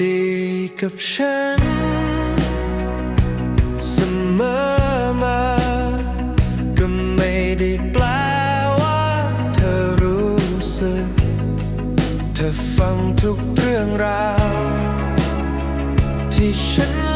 ดีกับฉัน เสมอมา ก็ไม่ได้แปลว่าเธอรู้สึก เธอฟังทุกเรื่องราว ที่ฉัน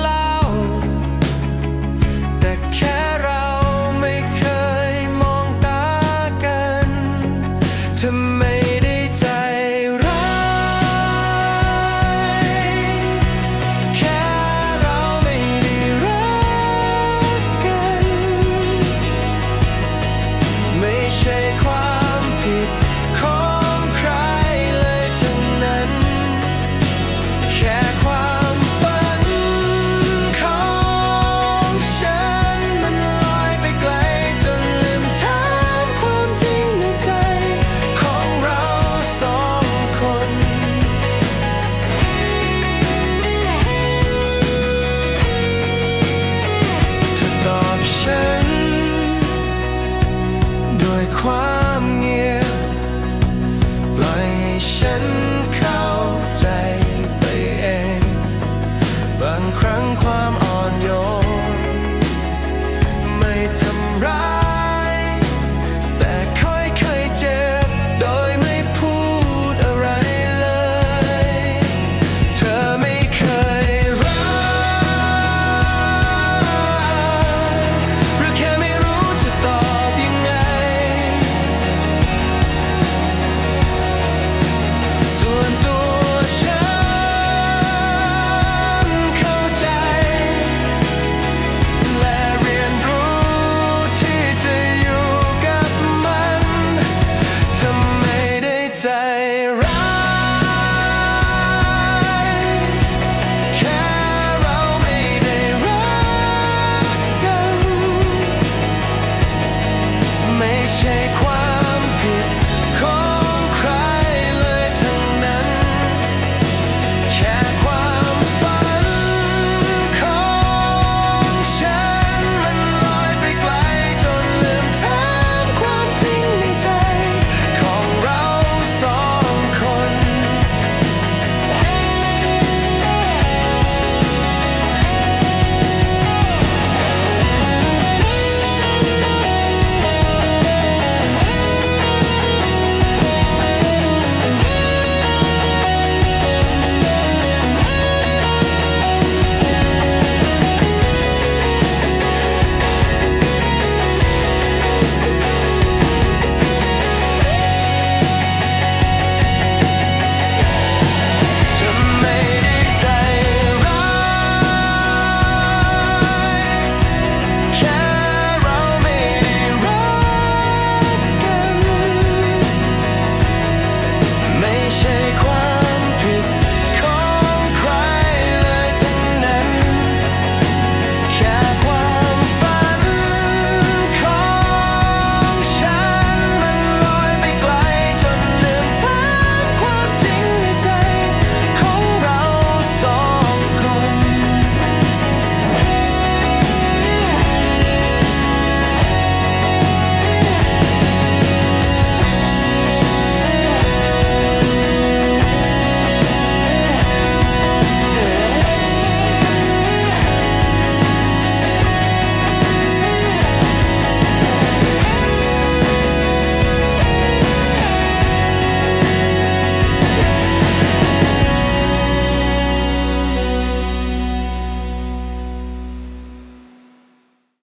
ความเงียบปล่อยให้ฉันเข้าใจไปเอง บางครั้งความ right.